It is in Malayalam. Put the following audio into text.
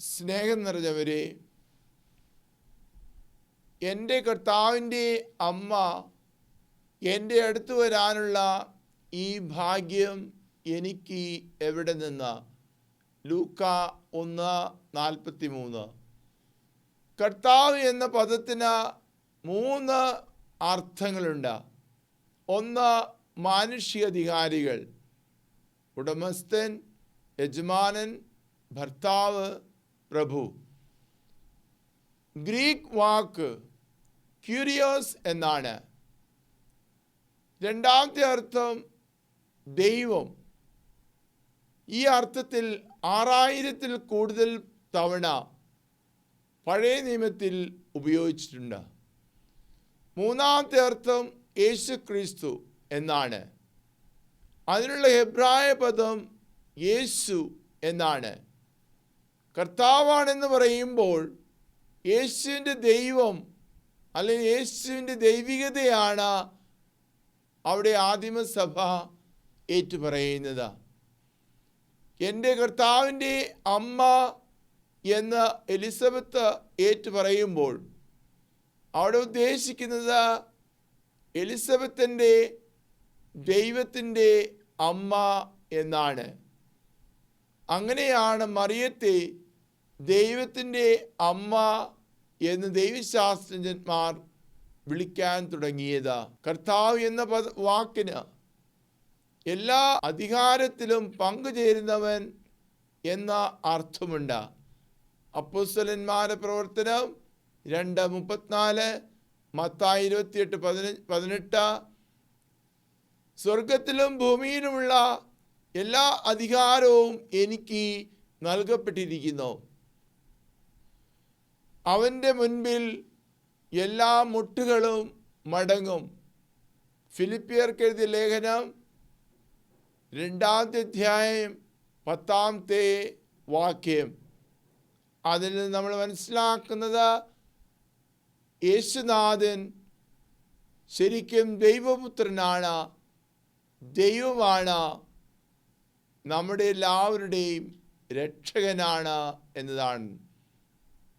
സ്നേഹം നിറഞ്ഞവരെ എന്റെ കർത്താവിന്റെ അമ്മ എന്റെ അടുത്ത് വരാനുള്ള ഈ ഭാഗ്യം എനിക്ക് എവിടെ നിന്ന്? ലൂക്ക ഒന്ന് നാൽപ്പത്തി മൂന്ന് കർത്താവ് എന്ന പദത്തിന് മൂന്ന് അർത്ഥങ്ങളുണ്ട്. ഒന്ന് മാനുഷികാധികാരികൾ ഉടമസ്ഥൻ യജമാനൻ ഭർത്താവ് പ്രഭു. ഗ്രീക്ക് വാക്ക് ക്യൂരിയോസ് എന്നാണ്. രണ്ടാമത്തെ അർത്ഥം ദൈവം. ഈ അർത്ഥത്തിൽ ആറായിരത്തിൽ കൂടുതൽ തവണ പഴയ നിയമത്തിൽ ഉപയോഗിച്ചിട്ടുണ്ട്. മൂന്നാമത്തെ അർത്ഥം യേശു ക്രിസ്തു എന്നാണ്. അതിനുള്ള ഹെബ്രായ പദം യേശു എന്നാണ്. കർത്താവാണെന്ന് പറയുമ്പോൾ യേശുവിന്റെ ദൈവം അല്ലെങ്കിൽ യേശുവിന്റെ ദൈവികതയാണ് അവിടെ ആദിമസഭ ഏറ്റുപറയുന്നത്. എന്റെ കർത്താവിന്റെ അമ്മ എന്ന് എലിസബത്ത് ഏറ്റുപറയുമ്പോൾ അവിടെ ഉദ്ദേശിക്കുന്നത് എലിസബത്തിന്റെ ദൈവത്തിന്റെ അമ്മ എന്നാണ്. അങ്ങനെയാണ് മറിയത്തെ ദൈവത്തിന്റെ അമ്മ എന്ന് ദൈവശാസ്ത്രജ്ഞന്മാർ വിളിക്കാൻ തുടങ്ങിയത്. കർത്താവ് എന്ന പദ വാക്കിന് എല്ലാ അധികാരത്തിലും പങ്കുചേരുന്നവൻ എന്ന അർത്ഥമുണ്ട്. അപ്പോസ്തലന്മാരുടെ പ്രവർത്തനം രണ്ട് മുപ്പത്തിനാല് മത്തായി ഇരുപത്തിയെട്ട് പതിനഞ്ച് പതിനെട്ട്. സ്വർഗത്തിലും ഭൂമിയിലുമുള്ള എല്ലാ അധികാരവും എനിക്ക് നൽകപ്പെട്ടിരിക്കുന്നു. അവന്റെ മുൻപിൽ എല്ലാ മുട്ടുകളും മടങ്ങും. ഫിലിപ്പിയർക്ക് എഴുതിയ ലേഖനം രണ്ടാമത്തെ അധ്യായം പത്താമത്തെ വാക്യം. അതിൽ നിന്ന് നമ്മൾ മനസ്സിലാക്കുന്നത് യേശുനാഥൻ ശരിക്കും ദൈവപുത്രനാണ് ദൈവമാണ് നമ്മുടെ എല്ലാവരുടെയും രക്ഷകനാണ് എന്നതാണ്.